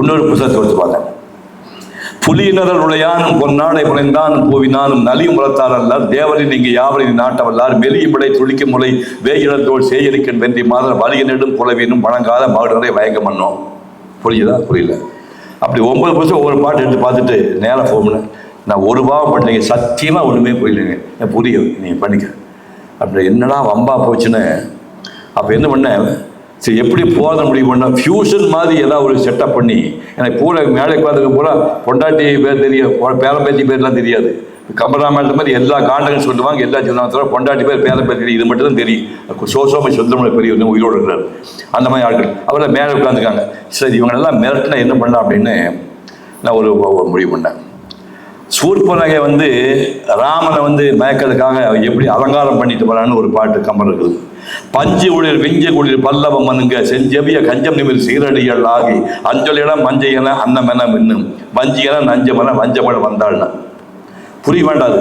இன்னொரு புத்தகத்தை வச்சு பார்த்தேன். புலியினதல் உடையானும் பொன்னாடை புனைந்தானும் பூவினானும் நலியும் வளர்த்தார் அல்லார் தேவரின் இங்கு யாவரின் நாட்டவல்லார் மெலியும் படை துளிக்க முலை வேயிடத்தோள் சேயரிக்கன் வென்றி மாதர் வலியனிடும் புலவினும் வழங்காத மகளிரை வயங்க மன்னோம். புரியுதா? புரியல. அப்படி ஒன்பது புதுசு ஒவ்வொரு பாட்டு எடுத்து பார்த்துட்டு நேரம் ஃபோன் நான் ஒரு பாவம் பண்ணீங்க சத்தியமாக ஒன்றுமே புரியலைங்க. புரியும் நீங்கள் பண்ணிக்க. அப்படி என்னடா வம்பா போச்சுன்னு. அப்போ என்ன பண்ணேன்? சரி எப்படி போகிறத முடிவு பண்ண ஃபியூஷன் மாதிரி ஏதாவது ஒரு செட்டப் பண்ணி எனக்கு பூரா மேலே பார்த்துக்க பூரா பொண்டாட்டி பேர் தெரியும் பேரம்பேத்தி பேர்லாம் தெரியாது. கம்பராமாயணத்து மாதிரி எல்லா காண்டங்களும் சொல்லுவாங்க எல்லா சொல்லுவாங்க பொண்டாட்டி பேர் பேரம்பேத்தி இது மட்டும் தான் தெரியும் சோசோமை சொந்தமுள்ள பெரிய உயிரோடு இருக்கிறார். அந்த மாதிரி ஆட்கள் அவரெல்லாம் மேலே உட்காந்துக்காங்க சரி இவங்களெல்லாம் மிரட்டினா என்ன பண்ணலாம் அப்படின்னு நான் ஒரு முடிவு பண்ணேன். சூர்பனகை வந்து ராமனை வந்து மயக்கிறதுக்காக எப்படி அலங்காரம் பண்ணிட்டு போறான்னு ஒரு பாட்டு கம்பர் இருக்குது. பஞ்சு குளிர் விஞ்சு குளிர் பல்லவ மனுங்க செஞ்செவிய கஞ்சம் நிமிர் சீரடிகள் ஆகி அஞ்சலிடம் மஞ்சையென அன்னமென மின்னும் வஞ்சியெல்லாம் நஞ்சமென வஞ்சமென வந்தாள்னா. புரிய வேண்டாது.